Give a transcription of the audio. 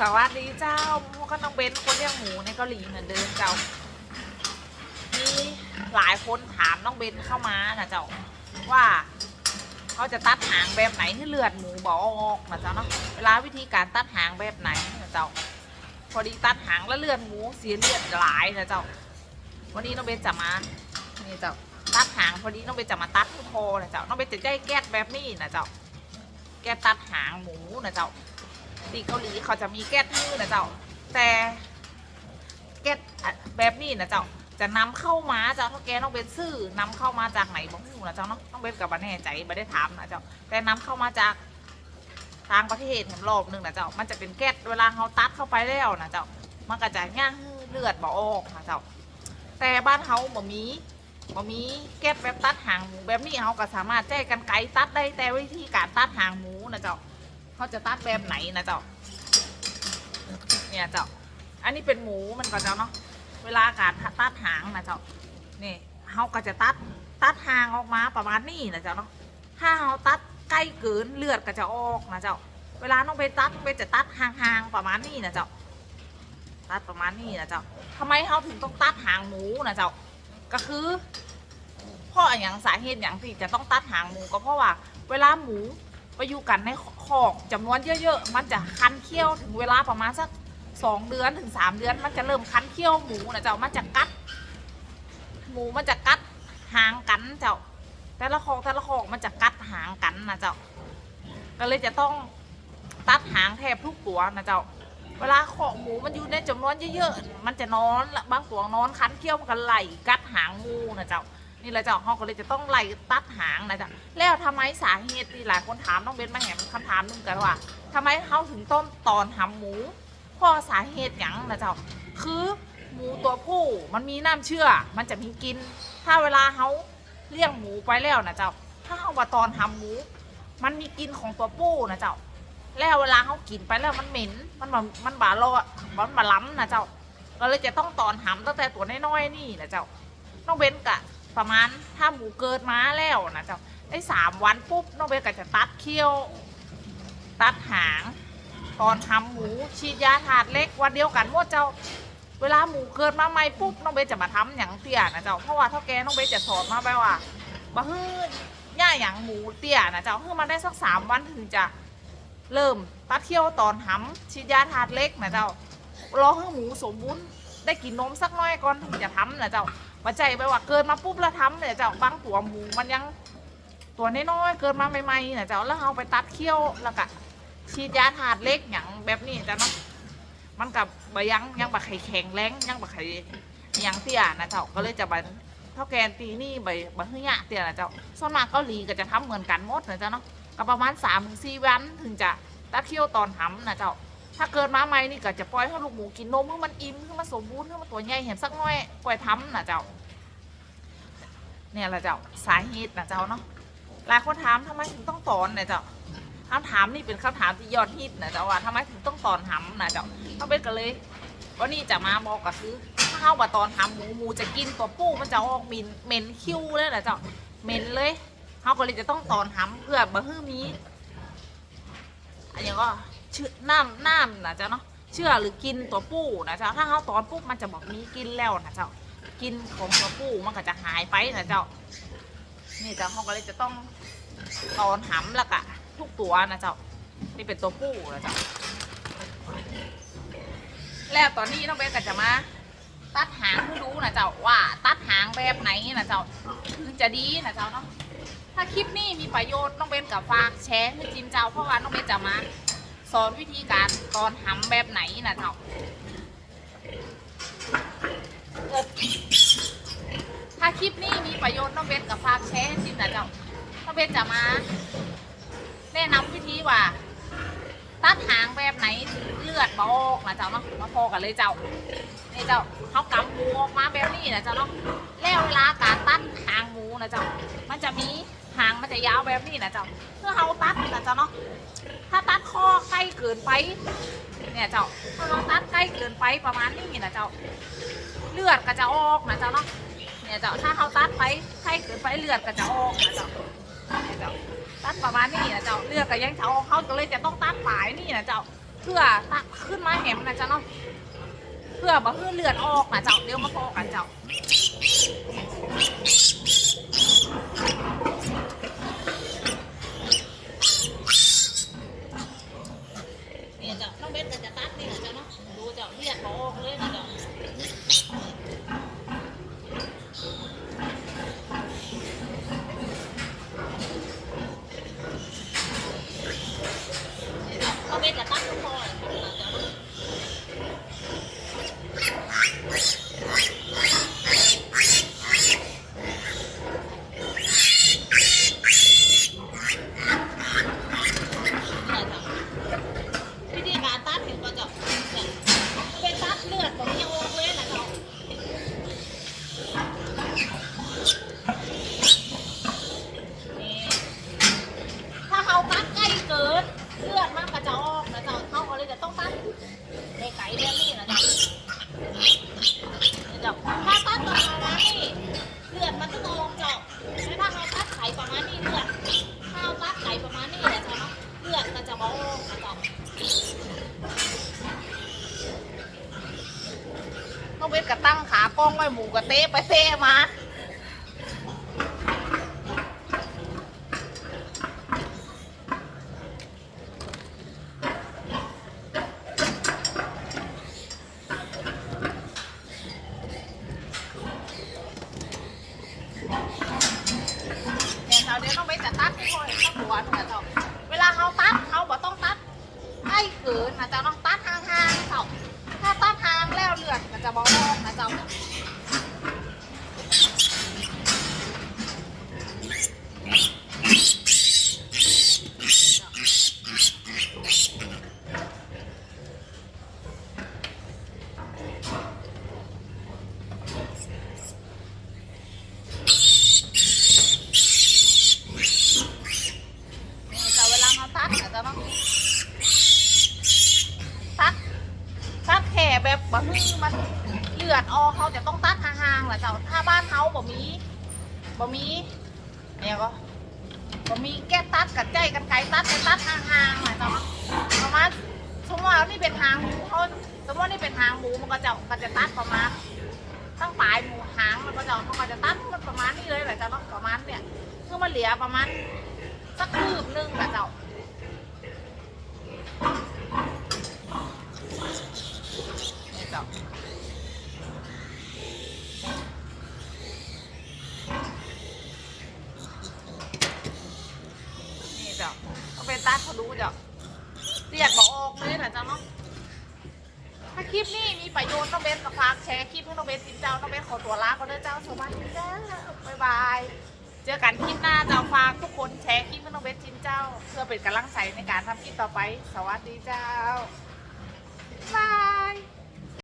สวัสดีเจ้าพวกก็ต้องเบนคนเลี้ยงหมูในเกาหลีเหมือนเดิมเจ้า มีหลายคนถามน้องเบนเข้ามานะเจ้าว่าเขาจะตัดหางแบบไหนให้เลือดหมูบออกนะเจ้าเนาะเวลาวิธีการตัดหางแบบไหนนะเจ้า พอดีตัดหางแล้วเลือดหมูเสียเลือดหลายนะเจ้า วันนี้น้องเบนจะมานี่เจ้าตัดหางพอดีน้องเบนจะมาตัดที่คอนะเจ้าน้องเบนจะได้แก๊สแบบนี้นะเจ้า แก๊สตัดหางหมูนะเจ้า ตีเกาหลีเขาจะมีแก๊สมือนะเจ้า แต่แก๊สแบบนี้นะเจ้าจะนำเข้ามาเจ้าเท่าแกต้องเป็นซื้อนำเข้ามาจากไหนบ้างนะเจ้าเนาะต้องเป็นกับบันแน่ใจไม่ได้ถามนะเจ้าแต่นำเข้ามาจากทางประเทศเห็นรอบหนึ่งนะเจ้ามันจะเป็นแก๊สเวลาเขาตัดเข้าไปแล้วนะเจ้ามันก็จะย่างเลือดบ่ออกนะเจ้าแต่บ้านเขาบ่มีบ่มีแก๊สแบบตัดหางหมูแบบนี้เขาก็สามารถแจ้กันไกลตัดได้แต่วิธีการตัดหางหมูนะเจ้า เขาจะตัดแบบไหนนะเจ้า เนี่ยเจ้า อันนี้เป็นหมูมันก็เจ้าเนาะ เวลาการตัดหางนะเจ้า นี่เขาก็จะตัดตัดหางออกมาประมาณนี้นะเจ้าเนาะ ถ้าเขาตัดใกล้เกินเลือดก็จะออกนะเจ้า เวลาน้องไปตัดไปจะตัดห่างๆประมาณนี้นะเจ้า ตัดประมาณนี้นะเจ้าทำไมเขาถึงต้องตัดหางหมูนะเจ้า ก็คือเพราะอย่างสาเหตุอย่างที่จะต้องตัดหางหมูก็เพราะว่า เวลาหมู ไปอยู่กันในคอกจำนวนเยอะๆ มันจะคันเคี้ยวถึงเวลาประมาณสักสองเดือนถึงสามเดือน มันจะเริ่มคันเคี้ยวหมูนะเจ้า มันจะกัด หมูมันจะกัดหางกันเจ้า แต่ละคอกแต่ละคอกมันจะกัดหางกันนะเจ้า ก็เลยจะต้องตัดหางแทบทุกตัวนะเจ้า เวลาขอกหมูมันอยู่ในจำนวนเยอะๆ มันจะนอน บางตัวนอนคันเคี้ยวมันก็ไหลกัดหางงูนะเจ้า นี่แหละเจ้าเขาก็เลยจะต้องไล่ตัดหางนะจ๊ะแล้วทำไมสาเหตุที่หลายคนถามน้องเบนมาแหมคำถามหนึงกันว่าทำไมเขาถึงต้นตอนทำหมูเพราะสาเหตุหยังนะเจ้าคือหมูตัวผู้มันมีน้ำเชื่อ มันจะมีกิน ถ้าเวลาเขาเลี้ยงหมูไปแล้วนะเจ้า ถ้าเขาว่าตอนทำหมู มันมีกินของตัวผู้นะเจ้า แล้วเวลาเขากินไปแล้วมันเหม็น มันแบบมันบาโลอมันบาล้ำนะเจ้า ก็เลยจะต้องตอนหำตั้งแต่ตัวน้อยๆนี่นะเจ้า น้องเบนกะ ประมาณถ้าหมูเกิดมาแล้วนะเจ้าได้สามวันปุ๊บน้องเบนก็จะตัดเขี้ยว ตัดหางตอนทำหมูฉีดยาถาดเล็กวันเดียวกันหมดเจ้า เวลาหมูเกิดมาใหม่ปุ๊บน้องเบนจะมาทำอย่างเตี้ยนะเจ้าเพราะว่าเท่าแกน้องเบนจะสอนมาไปว่าบ่ฮื้อย่าอย่างหมูเตี้ยนะเจ้าเพื่อมาได้สักสามวันถึงจะเริ่มตัดเขี้ยวตอนทำฉีดยาถาดเล็กนะเจ้ารอให้หมูสมบูรณ์ได้กินนมสักน้อยก่อนถึงจะทำนะเจ้า มาใจไปว่าเกินมาปุ๊บแล้วทำเนี่ยเจ้าบางตัวหมูมันยังตัวน้อยๆเกินมาใหม่ๆเนี่ยเจ้าแล้วเอาไปตัดเขี้ยวแล้วก็ฉีดยาถาดเล็กอย่างแบบนี้จ้าเนาะมันกับบยังยังบะไข่แข็งแรงยังบะไข่ยังเตี้ยนะเจ้าก็เลยจะบันเท่าแกนตีนี่ใบบะฮึยะเตี้ยนะเจ้าส่วนมากเกาหลีก็จะทำเหมือนกันหมดนะเจ้าเนาะก็ประมาณสามถึงสี่วันถึงจะตัดเขี้ยวตอนทำนะเจ้า ถ้าเกิดมาใหม่นี่ก็จะปล่อยให้ลูกหมูกินนมให้มันอิ่มให้มันสมบูรณ์ให้มันตัวใหญ่เห็นสักหน่อยปล่อยทำนะเจ้า เนี่ยแหละเจ้าสาเหตุนะเจ้าเนาะหลายคนถามทำไมถึงต้องตอนนะเจ้าคำถามนี่เป็นคำถามที่ยอดฮิตนะเจ้าว่าทำไมถึงต้องตอนทำนะเจ้าต้องเป็นกันเลยวันนี้จะมาบอกก็คือถ้าเข้าว่าตอนทำหมูหมูจะกินตัวปูมันจะออกม็นเหม็นคิ้วเลยนะเจ้าเหม็นเลยเขาก็เลยจะต้องตอนทำเพื่อบะฮื้อมีอันนี้ก็ เชื่อน้ำน้ำนะเจ้าเนาะเชื่อหรือกินตัวปูนะเจ้าถ้าเขาตอนปุ๊บมันจะบอกมีกินแล้วนะเจ้ากินของตัวผู้มันก็จะหายไปนะเจ้า นี่เจ้าเขาก็เลยจะต้องตอนหำละกะทุกตัวนะเจ้านี่เป็นตัวผู้นะเจ้าแล้วตอนนี้น้องเบนก็จะมาตัดหางให้ดูนะเจ้าว่าตัดหางแบบไหนนะเจ้าถึงจะดีนะเจ้าเนาะถ้าคลิปนี้มีประโยชน์น้องเบนกับฝากแชร์ให้จิมเจ้าเพราะว่าน้องเบนจะมา สอนวิธีการตอนหำแบบไหนนะเจ้าถ้าคลิปนี้มีประโยชน์น้องเบนกับฝากแชร์ให้จิมนะเจ้าน้องเบนจะมา แนะนำวิธีว่า ตัดหางแบบไหนถึงเลือดบออกนะเจ้าเนาะมาพอกันเลยเจ้านี่เจ้าเขากำหมูออกมาแบบนี้นะเจ้าเนาะแล้วเวลาการตัดหางหมูนะเจ้ามันจะมี หางมันจะยาวแบบนี้นะเจ้าเพื่อเขาตัดนะเจ้าเนาะถ้าตัดคอใกล้เกินไป เนี่ยเจ้าถ้าเราตัดใกล้เกินไปประมาณนี้นะเจ้าเลือดก็จะออกนะเจ้าเนาะเนี่ยเจ้าถ้าเขาตัดไปใกล้เกินไปเลือดก็จะออกนะเจ้าเนี่ยเจ้าตัดประมาณนี้นะเจ้าเลือดก็ยังจะออกเขาก็เลยจะต้องตัดปลายนี่นะเจ้าเพื่อตักขึ้นมาแหมนะเจ๊ะเนาะเพื่อบ่ให้เลือดออกนะเจ้าเดี๋ยวมาพอกันเจ้าเนี่ยเจ้าน้องเบนก็จะตัดนี่นะเจ้าเนาะดูเจ้าเลือดบ่ออกเลยนะเจ้า เขาเป็นจะตั้งคอยวิธีการตัดเห็นก็จะเป็นตัดเลือดตรงนี้ออกเลยนะเจ้านี่ ถ้าเขาตัดใกล้เกิน เลือดมันก็จะออกนะเจ้าเขาก็เลยจะต้องตัดในไก่เรื่องนี้นะเจ้าเจ้าถ้าตัดประมาณนี้เลือดมันจะออกเจ้าแล้วถ้าเขาตัดไข่ประมาณนี้เลือดถ้าเขาตัดไข่ประมาณนี้นะเจ้าเนาะเลือดก็จะบออกนะเจ้าต้องเวทกระตั้งขากล้องไว้หมูกระเตะไปเตะมา เนี่ยเจ้าเดี๋ยวต้องไปจัดตัดให้พ่อยตัดหัวนะเจ้าเวลาเขาตัดเขาบอกต้องตัดใกล้เกิ นนะเจ้าต้องตัดห่างๆเจ้าถ้าตัดห่างแล้วเลือดมันจะบอกออกนะเจ้านี่เจ้าเวลาเขาตัดนะเจ้าต้องตัดตัด แบบบ่ให้มันเลือดออกเขาจะต้องตัดห่างๆแหละเจ้าถ้าบ้านเขาบ่มีบ่มีเนี่ยก็บ่มีแก้ตัดกับใจกันไกลตัดไปตัดห่างๆแหละเจ้าเนาะประมาณสมมติว่านี่เป็นหางหมูเขาสมมติว่านี่เป็นหางหมูมันก็จะมันจะตัดประมาณตั้งปลายหมูหางมันก็จะมันก็จะตัดมันประมาณนี้เลยแหละเจ้าประมาณเนี่ยคือมันเหลือประมาณสักคืบนึงค่ะเจ้านี่เจ้านี่จ้าเอาไปตัดเขาดูจ้าเรียกบอกออกเลยนะจ้าเนาะถ้าคลิปนี้มีประโยชน์ต้องเบนกับฝากแชร์คลิปให้น้องเบนสินเจ้าน้องเบนขอตัวลาก็เด้อเจ้าสวัสดีจ้าบ๊ายบายเจอกันคลิปหน้าเจ้าฝากทุกคนแชร์คลิปให้น้องเบสจินเจ้า เพื่อเป็นกำลังใจในการทำคลิปต่อไป สวัสดีเจ้าบาย